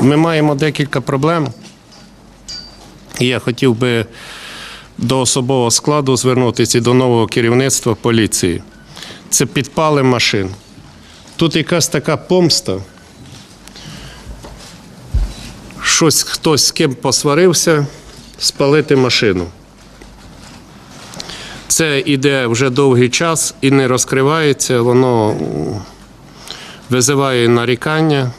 Ми маємо декілька проблем. І я хотів би до особового складу звернутися і до нового керівництва поліції. Це підпали машин. Тут якась така помста. Щось хтось з ким посварився, спалити машину. Це іде вже довгий час і не розкривається, воно визиває нарікання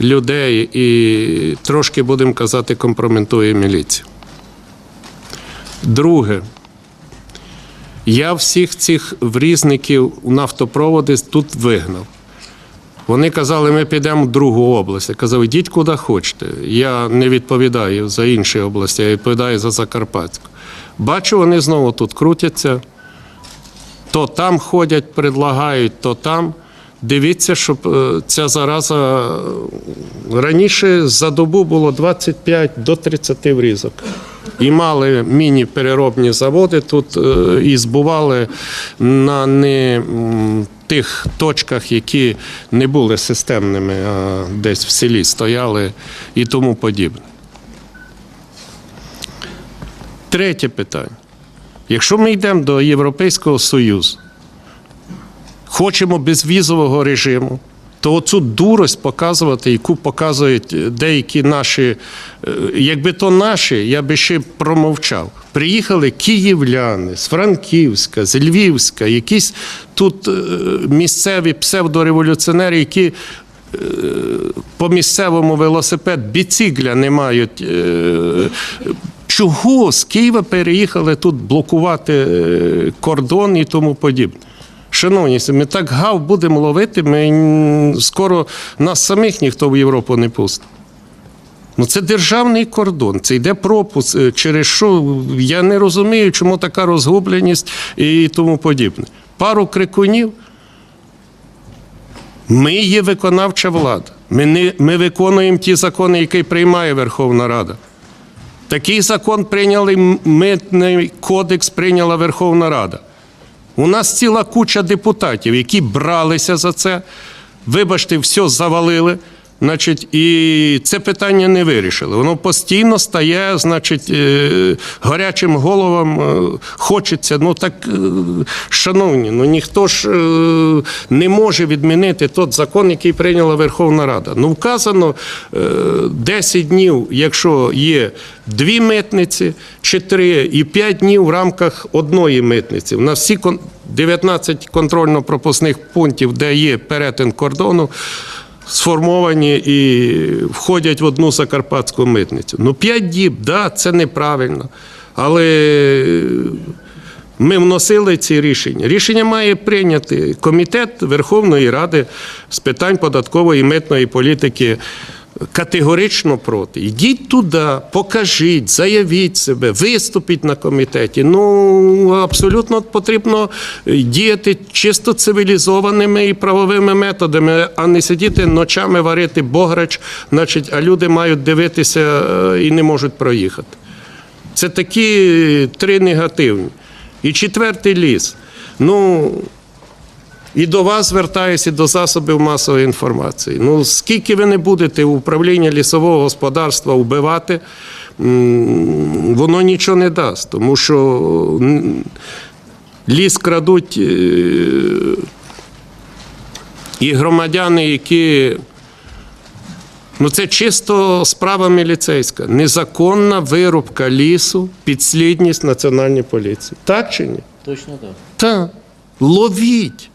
людей і трошки, будемо казати, компрометує міліцію. Друге, я всіх цих врізників у нафтопроводи тут вигнав. Вони казали, ми підемо в другу область. Я казав, йдіть куди хочете. Я не відповідаю за інші області, я відповідаю за Закарпатську. Бачу, вони знову тут крутяться. То там ходять, предлагають, то там. Дивіться, щоб е, ця зараза е, раніше за добу було 25 до 30 врізок. І мали міні-переробні заводи тут е, і збували на не тих точках, які не були системними, а десь в селі стояли і тому подібне. Третє питання. Якщо ми йдемо до Європейського Союзу, хочемо безвізового режиму, то оцю дурость показувати, яку показують деякі наші, е, якби то наші, я би ще промовчав. Приїхали київляни з Франківська, з Львівська, якісь тут е, місцеві псевдореволюціонери, які е, по місцевому велосипед біцикля не мають. е, Чого з Києва переїхали тут блокувати е, кордон і тому подібне? Шановні, ми так гав будемо ловити, ми скоро нас самих ніхто в Європу не пустить. Ну, це державний кордон, це йде пропуск, е, через що я не розумію, чому така розгубленість і тому подібне. Пару крикунів. Ми є виконавча влада. Ми, не, ми виконуємо ті закони, які приймає Верховна Рада. Такий закон прийняли, митний кодекс прийняла Верховна Рада. У нас ціла куча депутатів, які бралися за це, вибачте, все завалили. Значить, і це питання не вирішили. Воно постійно стає, значить, е, гарячим головам е, хочеться. Ну так, е, шановні, ну ніхто ж не може відмінити той закон, який прийняла Верховна Рада. Ну, вказано е, 10 днів, якщо є дві митниці, чи три, і 5 днів в рамках одної митниці. У нас всі 19 контрольно-пропускних пунктів, де є перетин кордону сформовані і входять в одну закарпатську митницю. Ну, п'ять діб, да, це неправильно. Але ми вносили ці рішення. Рішення має прийняти комітет Верховної Ради з питань податкової і митної політики. Категорично проти. Йдіть туди, покажіть, заявіть себе, виступіть на комітеті. Ну абсолютно потрібно діяти чисто цивілізованими і правовими методами, а не сидіти ночами варити бограч, значить, а люди мають дивитися е, і не можуть проїхати. Це такі три негативні. І четвертий ліс. Ну, і до вас звертаюся, і до засобів масової інформації. Ну, скільки ви не будете управління лісового господарства вбивати, воно нічого не дасть, тому що ліс крадуть е, і громадяни, які. Ну, це чисто справа міліцейська. Незаконна вирубка лісу, підслідність Національної поліції. Так чи ні? Точно так. Так. Ловіть.